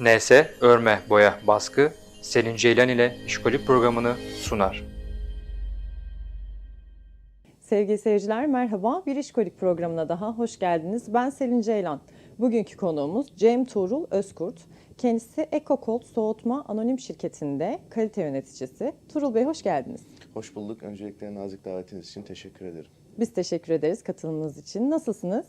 NS Örme Boya Baskı Selin Ceylan ile İşkolik programını sunar. Sevgili seyirciler merhaba. Bir İşkolik programına daha hoş geldiniz. Ben Selin Ceylan. Bugünkü konuğumuz Cem Tuğrul Özkurt. Kendisi EcoCold Soğutma Anonim Şirketi'nde kalite yöneticisi. Tuğrul Bey hoş geldiniz. Hoş bulduk. Öncelikle nazik davetiniz için teşekkür ederim. Biz teşekkür ederiz katılımınız için. Nasılsınız?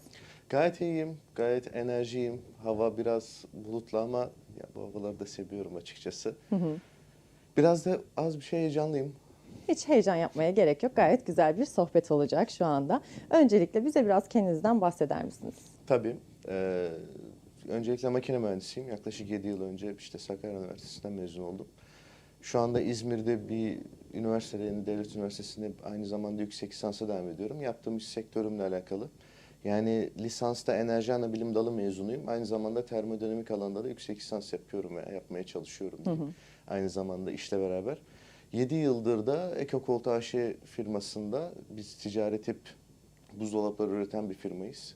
Gayet iyiyim, gayet enerjiyim. Hava biraz bulutlu ama ya bu havaları da seviyorum açıkçası. Biraz da az bir şey heyecanlıyım. Hiç heyecan yapmaya gerek yok. Gayet güzel bir sohbet olacak şu anda. Öncelikle bize biraz kendinizden bahseder misiniz? Tabii. eee, öncelikle makine mühendisiyim. Yaklaşık 7 yıl önce işte Sakarya Üniversitesi'nden mezun oldum. Şu anda İzmir'de bir üniversitede, yani devlet üniversitesinde aynı zamanda yüksek lisansa devam ediyorum. Yaptığım iş sektörümle alakalı. Yani lisansta enerji ana bilim dalı mezunuyum. Aynı zamanda termodinamik alanda da yüksek lisans yapıyorum veya yapmaya çalışıyorum. diyeyim. Aynı zamanda işle beraber. 7 yıldır da Ekokolt AŞ firmasında biz ticari tip buzdolapları üreten bir firmayız.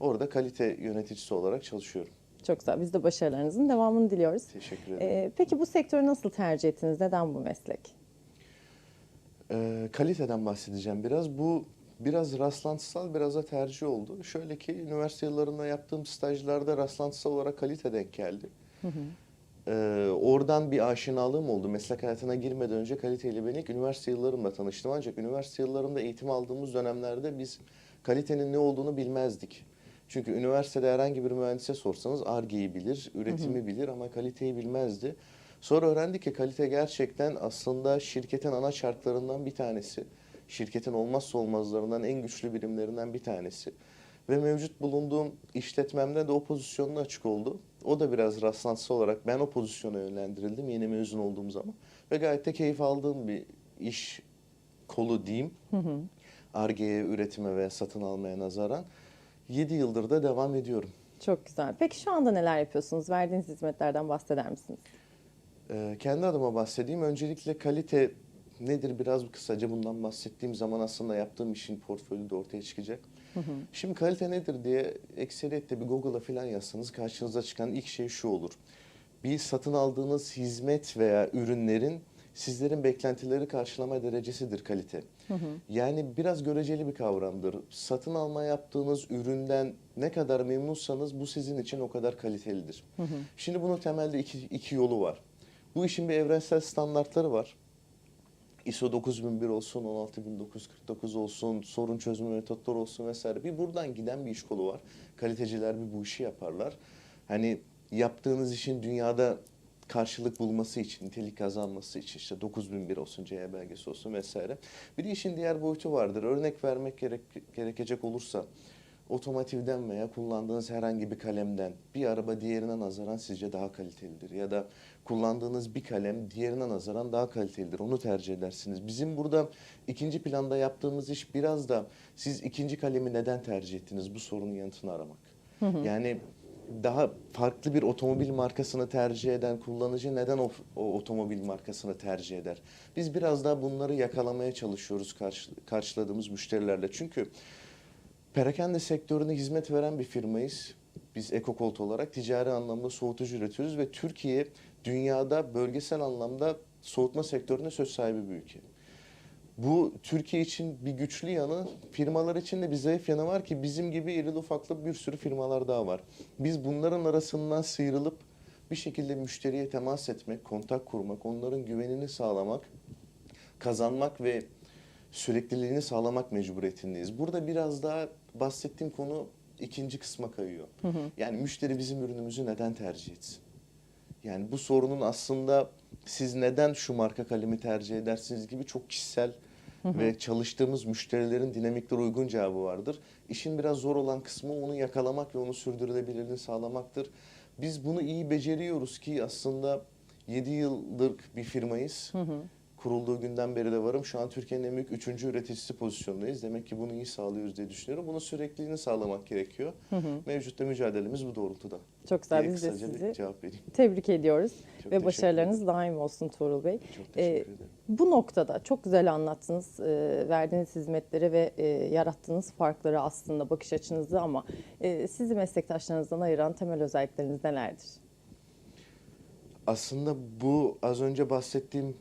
Orada kalite yöneticisi olarak çalışıyorum. Çok güzel. Biz de başarılarınızın devamını diliyoruz. Teşekkür ederim. Ee, peki bu sektörü nasıl tercih ettiniz? Neden bu meslek? Ee, kaliteden bahsedeceğim biraz. Bu biraz rastlantısal, biraz da tercih oldu. Şöyle ki üniversite yıllarında yaptığım stajlarda rastlantısal olarak kalite denk geldi. Ee, oradan bir aşinalığım oldu. Meslek hayatına girmeden önce kaliteyle ben ilk üniversite yıllarımda tanıştım. Ancak üniversite yıllarımda eğitim aldığımız dönemlerde biz kalitenin ne olduğunu bilmezdik. Çünkü üniversitede herhangi bir mühendise sorsanız ARGE'yi bilir, üretimi bilir ama kaliteyi bilmezdi. Sonra öğrendik ki kalite gerçekten aslında şirketin ana şartlarından bir tanesi. Şirketin olmazsa olmazlarından en güçlü birimlerinden bir tanesi. Ve mevcut bulunduğum işletmemde de o pozisyonuna açık oldu. O da biraz rastlantısı olarak ben o pozisyona yönlendirildim yeni mezun olduğum zaman. Ve gayet de keyif aldığım bir iş kolu diyeyim. Ar-Ge'ye, üretime ve satın almaya nazaran. 7 yıldır da devam ediyorum. Çok güzel. Peki şu anda neler yapıyorsunuz? Verdiğiniz hizmetlerden bahseder misiniz? Ee, kendi adıma bahsedeyim. Öncelikle kalite nedir biraz kısaca bundan bahsettiğim zaman aslında yaptığım işin portföyü de ortaya çıkacak. Şimdi kalite nedir diye ekseriyetle bir Google'a falan yazsanız karşınıza çıkan ilk şey şu olur. Bir satın aldığınız hizmet veya ürünlerin sizlerin beklentileri karşılama derecesidir kalite. Yani biraz göreceli bir kavramdır. Satın alma yaptığınız üründen ne kadar memnunsanız bu sizin için o kadar kalitelidir. Şimdi bunun temelde iki, iki yolu var. Bu işin bir evrensel standartları var. ISO 9001 olsun, 16949 olsun, sorun çözme metotları olsun vesaire. Bir buradan giden bir iş kolu var. Kaliteciler bir bu işi yaparlar. Hani yaptığınız işin dünyada karşılık bulması için, nitelik kazanması için işte 9001 olsun, CE belgesi olsun vesaire. Bir işin diğer boyutu vardır. Örnek vermek gerek, gerekecek olursa otomotivden veya kullandığınız herhangi bir kalemden bir araba diğerine nazaran sizce daha kalitelidir ya da kullandığınız bir kalem diğerine nazaran daha kalitelidir. Onu tercih edersiniz. Bizim burada ikinci planda yaptığımız iş biraz da siz ikinci kalemi neden tercih ettiniz bu sorunun yanıtını aramak. Yani daha farklı bir otomobil markasını tercih eden kullanıcı neden o, o otomobil markasını tercih eder? Biz biraz daha bunları yakalamaya çalışıyoruz karşı, karşıladığımız müşterilerle. Çünkü Perakende sektörüne hizmet veren bir firmayız. Biz EcoColt olarak ticari anlamda soğutucu üretiyoruz ve Türkiye dünyada bölgesel anlamda soğutma sektöründe söz sahibi bir ülke. Bu Türkiye için bir güçlü yanı, firmalar için de bir zayıf yanı var ki bizim gibi irili ufaklı bir sürü firmalar daha var. Biz bunların arasından sıyrılıp bir şekilde müşteriye temas etmek, kontak kurmak, onların güvenini sağlamak, kazanmak ve sürekliliğini sağlamak mecburiyetindeyiz. Burada biraz daha bahsettiğim konu ikinci kısma kayıyor. Yani müşteri bizim ürünümüzü neden tercih etsin? Yani bu sorunun aslında siz neden şu marka kalemi tercih edersiniz gibi çok kişisel ve çalıştığımız müşterilerin dinamiklere uygun cevabı vardır. İşin biraz zor olan kısmı onu yakalamak ve onu sürdürülebilirliğini sağlamaktır. Biz bunu iyi beceriyoruz ki aslında 7 yıldır bir firmayız. Kurulduğu günden beri de varım. Şu an Türkiye'nin en büyük üçüncü üreticisi pozisyondayız. Demek ki bunu iyi sağlıyoruz diye düşünüyorum. Bunun sürekliliğini sağlamak gerekiyor. Mevcutta mücadelemiz bu doğrultuda. Çok güzel. Biz de sizi cevap vereyim. tebrik ediyoruz. Çok Ve başarılarınız daim olsun Tuğrul Bey. Çok teşekkür Ee, ederim. Bu noktada çok güzel anlattınız e, verdiğiniz hizmetleri ve e, yarattığınız farkları aslında bakış açınızı ama e, sizi meslektaşlarınızdan ayıran temel özellikleriniz nelerdir? Aslında bu az önce bahsettiğim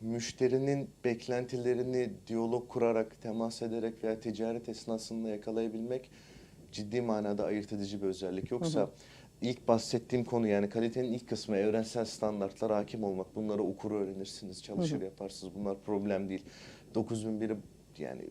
müşterinin beklentilerini diyalog kurarak, temas ederek veya ticaret esnasında yakalayabilmek ciddi manada ayırt edici bir özellik. Yoksa ilk bahsettiğim konu yani kalitenin ilk kısmı evrensel standartlara hakim olmak. Bunları okur öğrenirsiniz, çalışır yaparsınız. Bunlar problem değil. 9001'i yani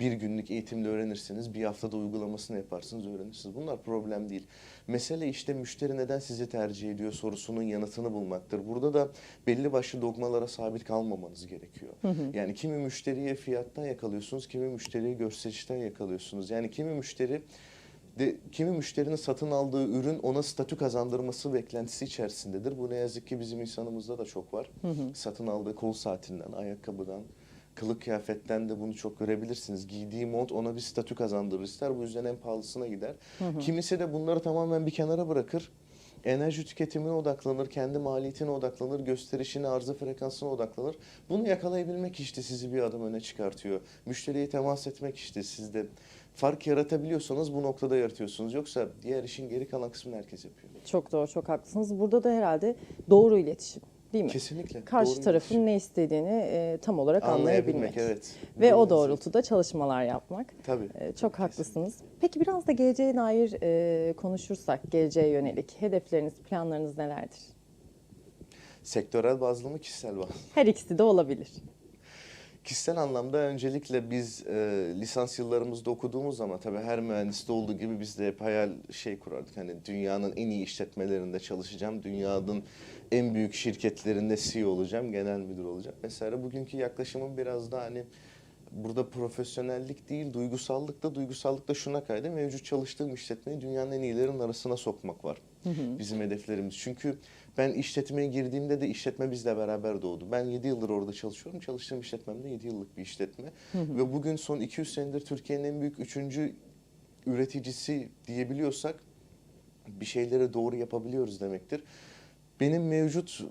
bir- günlük eğitimle öğrenirsiniz, bir haftada uygulamasını yaparsınız, öğrenirsiniz. Bunlar problem değil. Mesele işte müşteri neden sizi tercih ediyor sorusunun yanıtını bulmaktır. Burada da belli başlı dogmalara sabit kalmamanız gerekiyor. Yani kimi müşteriye fiyattan yakalıyorsunuz, kimi müşteriyi gösterişten yakalıyorsunuz. Yani kimi müşteri de, kimi müşterinin satın aldığı ürün ona statü kazandırması beklentisi içerisindedir. Bu ne yazık ki bizim insanımızda da çok var. Satın aldığı kol saatinden, ayakkabıdan, kılık kıyafetten de bunu çok görebilirsiniz. Giydiği mont ona bir statü kazandırır ister. Bu yüzden en pahalısına gider. Kimisi de bunları tamamen bir kenara bırakır. Enerji tüketimine odaklanır, kendi maliyetine odaklanır, gösterişine, arzı frekansına odaklanır. Bunu yakalayabilmek işte sizi bir adım öne çıkartıyor. Müşteriye temas etmek işte sizde. Fark yaratabiliyorsanız bu noktada yaratıyorsunuz. Yoksa diğer işin geri kalan kısmını herkes yapıyor. Çok doğru, çok haklısınız. Burada da herhalde doğru iletişim değil mi? Kesinlikle. Karşı Doğru tarafın ne istediğini e, tam olarak anlayabilmek. anlayabilmek. Evet. Ve o Bilmesi. doğrultuda çalışmalar yapmak. Tabii. E, Çok haklısınız. Peki biraz da geleceğe dair e, konuşursak, geleceğe yönelik hedefleriniz, planlarınız nelerdir? Sektörel bazlı mı kişisel bazlı? Her ikisi de olabilir. Kişisel anlamda öncelikle biz e, lisans yıllarımızda okuduğumuz zaman tabii her mühendiste olduğu gibi biz de hep hayal şey kurardık. Hani dünyanın en iyi işletmelerinde çalışacağım, dünyanın en büyük şirketlerinde CEO olacağım, genel müdür olacağım. Mesela bugünkü yaklaşımım biraz da hani burada profesyonellik değil, duygusallık da duygusallık da şuna kaydı. Mevcut çalıştığım işletmeyi dünyanın en iyilerin arasına sokmak var. Bizim hedeflerimiz. Çünkü ben işletmeye girdiğimde de işletme bizle beraber doğdu. Ben 7 yıldır orada çalışıyorum. Çalıştığım işletmem de 7 yıllık bir işletme. Ve bugün son 200 senedir Türkiye'nin en büyük üçüncü üreticisi diyebiliyorsak bir şeyleri doğru yapabiliyoruz demektir. Benim mevcut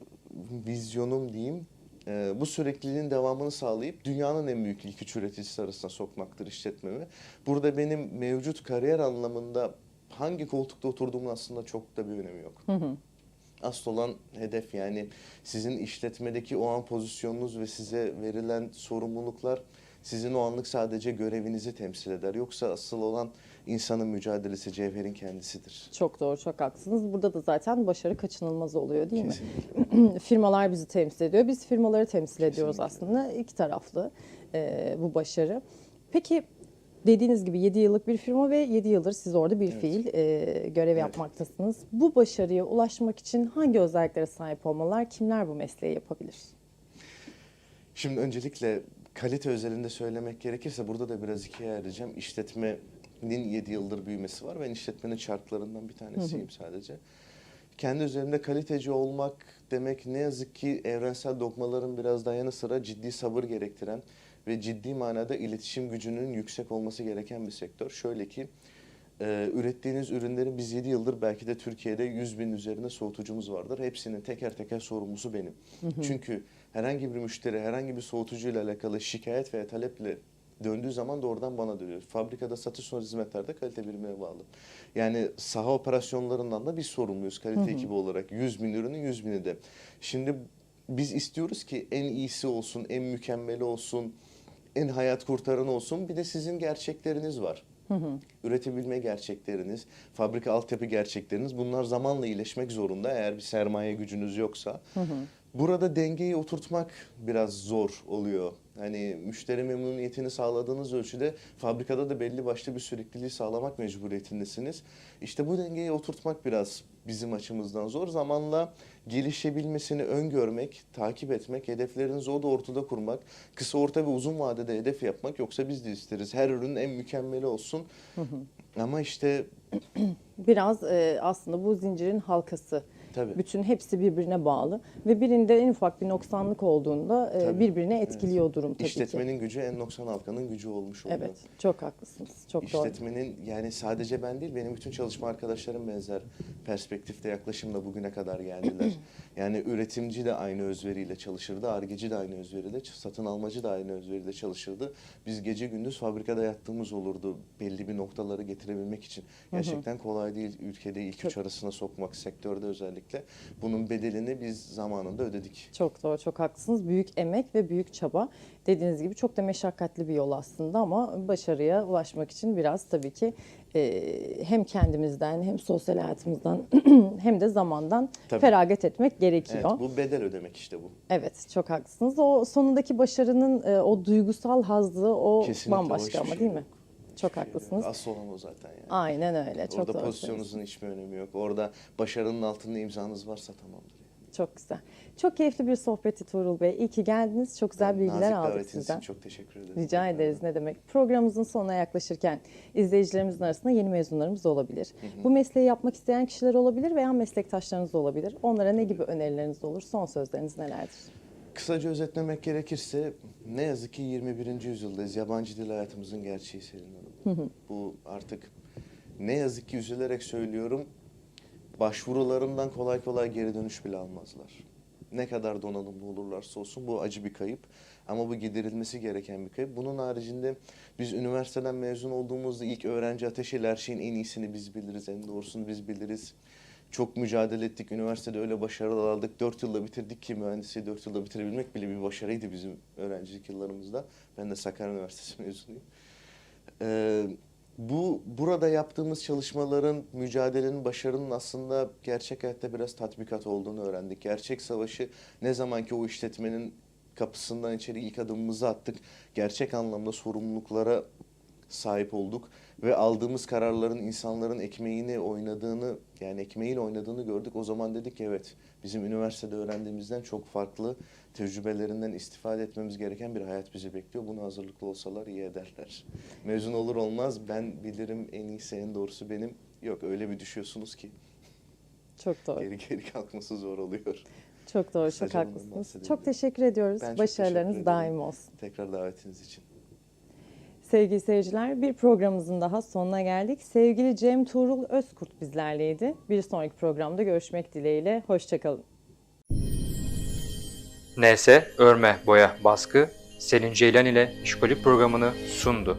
vizyonum diyeyim e, bu sürekliliğin devamını sağlayıp dünyanın en büyük ilk üç üreticisi arasına sokmaktır işletmemi. Burada benim mevcut kariyer anlamında hangi koltukta oturduğumun aslında çok da bir önemi yok. Asıl olan hedef yani sizin işletmedeki o an pozisyonunuz ve size verilen sorumluluklar sizin o anlık sadece görevinizi temsil eder. Yoksa asıl olan insanın mücadelesi cevherin kendisidir. Çok doğru, çok haklısınız. Burada da zaten başarı kaçınılmaz oluyor değil mi? Kesinlikle. Firmalar bizi temsil ediyor. Biz firmaları temsil ediyoruz Kesinlikle. aslında. İki taraflı e, bu başarı. Peki dediğiniz gibi 7 yıllık bir firma ve 7 yıldır siz orada bir Evet. fiil e, görev yapmaktasınız. Bu başarıya ulaşmak için hangi özelliklere sahip olmalılar? Kimler bu mesleği yapabilir? Şimdi öncelikle kalite özelinde söylemek gerekirse burada da biraz ikiye ayıracağım. İşletmenin 7 yıldır büyümesi var. Ben işletmenin çarklarından bir tanesiyim sadece. Kendi üzerimde kaliteci olmak demek ne yazık ki evrensel dogmaların biraz daha yanı sıra ciddi sabır gerektiren ve ciddi manada iletişim gücünün yüksek olması gereken bir sektör. Şöyle ki e, ürettiğiniz ürünlerin biz 7 yıldır belki de Türkiye'de 100 bin üzerinde soğutucumuz vardır. Hepsinin teker teker sorumlusu benim. Çünkü herhangi bir müşteri herhangi bir soğutucuyla alakalı şikayet veya taleple döndüğü zaman doğrudan bana dönüyor. Fabrikada satış sonrası hizmetlerde kalite birimine bağlı. Yani saha operasyonlarından da biz sorumluyuz kalite ekibi olarak. 100 bin ürünün 100 bini de. Şimdi biz istiyoruz ki en iyisi olsun, en mükemmeli olsun, en hayat kurtaran olsun. Bir de sizin gerçekleriniz var. Üretebilme gerçekleriniz, fabrika altyapı gerçekleriniz bunlar zamanla iyileşmek zorunda eğer bir sermaye gücünüz yoksa. Burada dengeyi oturtmak biraz zor oluyor. Hani müşteri memnuniyetini sağladığınız ölçüde fabrikada da belli başlı bir sürekliliği sağlamak mecburiyetindesiniz. İşte bu dengeyi oturtmak biraz bizim açımızdan zor. Zamanla gelişebilmesini öngörmek, takip etmek, hedeflerinizi o doğrultuda kurmak, kısa, orta ve uzun vadede hedef yapmak. Yoksa biz de isteriz. Her ürün en mükemmeli olsun. Ama işte Biraz e, aslında bu zincirin halkası. Tabii. Bütün hepsi birbirine bağlı ve birinde en ufak bir noksanlık olduğunda e, Tabii. birbirine etkiliyor durum tabii ki. İşletmenin gücü en noksan halkanın gücü olmuş oluyor. Evet, çok haklısınız. Çok doğru. İşletmenin yani sadece ben değil benim bütün çalışma arkadaşlarım benzer perspektifte yaklaşımla bugüne kadar geldiler. yani üretimci de aynı özveriyle çalışırdı, argeci de aynı özveriyle, satın almacı da aynı özveriyle çalışırdı. Biz gece gündüz fabrikada yattığımız olurdu belli bir noktaları getirmek bitirebilmek için. Gerçekten kolay değil ülkede ilk üç Çok. arasına sokmak sektörde özellikle. Bunun bedelini biz zamanında ödedik. Çok doğru, çok haklısınız. Büyük emek ve büyük çaba. Dediğiniz gibi çok da meşakkatli bir yol aslında ama başarıya ulaşmak için biraz tabii ki e, hem kendimizden hem sosyal hayatımızdan hem de zamandan Tabii. feragat etmek Evet, gerekiyor. bu bedel ödemek işte bu. Evet, çok haklısınız. O sonundaki başarının e, o duygusal hazzı o Kesinlikle bambaşka ama şey değil mi? yok. Çok haklısınız. yok. Asıl olan o zaten yani. Aynen öyle. Çok Orada pozisyonunuzun hiçbir önemi yok. Orada başarının altında imzanız varsa tamamdır. yani. Çok güzel. Çok keyifli bir sohbetti Tuğrul Bey. İyi ki geldiniz. Çok güzel Ben bilgiler aldık sizden. için çok teşekkür ederim. Rica ederiz ne demek. Programımızın sonuna yaklaşırken izleyicilerimizin arasında yeni mezunlarımız olabilir. Bu mesleği yapmak isteyen kişiler olabilir veya meslektaşlarınız olabilir. Onlara ne gibi önerileriniz olur? Son sözleriniz nelerdir? Kısaca özetlemek gerekirse ne yazık ki 21. yüzyıldayız. Yabancı dil hayatımızın gerçeği Selin Hanım. Bu artık ne yazık ki üzülerek söylüyorum başvurularımdan kolay kolay geri dönüş bile almazlar. Ne kadar donanımlı olurlarsa olsun bu acı bir kayıp. Ama bu giderilmesi gereken bir kayıp. Bunun haricinde biz üniversiteden mezun olduğumuzda ilk öğrenci ateşiyle her şeyin en iyisini biz biliriz, en doğrusunu biz biliriz. Çok mücadele ettik. Üniversitede öyle başarılar aldık. Dört yılda bitirdik ki mühendisliği dört yılda bitirebilmek bile bir başarıydı bizim öğrencilik yıllarımızda. Ben de Sakarya Üniversitesi mezunuyum. Ee, bu burada yaptığımız çalışmaların, mücadelenin, başarının aslında gerçek hayatta biraz tatbikat olduğunu öğrendik. Gerçek savaşı ne zaman ki o işletmenin kapısından içeri ilk adımımızı attık, gerçek anlamda sorumluluklara sahip olduk ve aldığımız kararların insanların ekmeğini oynadığını yani ekmeğiyle oynadığını gördük. O zaman dedik ki evet bizim üniversitede öğrendiğimizden çok farklı tecrübelerinden istifade etmemiz gereken bir hayat bizi bekliyor. Buna hazırlıklı olsalar iyi ederler. Mezun olur olmaz ben bilirim en iyisi en doğrusu benim. Yok öyle bir düşüyorsunuz ki Çok doğru. geri geri kalkması zor oluyor. Çok doğru, çok haklısınız. Çok teşekkür ediyoruz. Ben çok Başarılarınız teşekkür daim olsun. Tekrar davetiniz için. Sevgili seyirciler, bir programımızın daha sonuna geldik. Sevgili Cem Tuğrul Özkurt bizlerleydi. Bir sonraki programda görüşmek dileğiyle. Hoşçakalın. NS Örme Boya Baskı Selin Ceylan ile İşkolik programını sundu.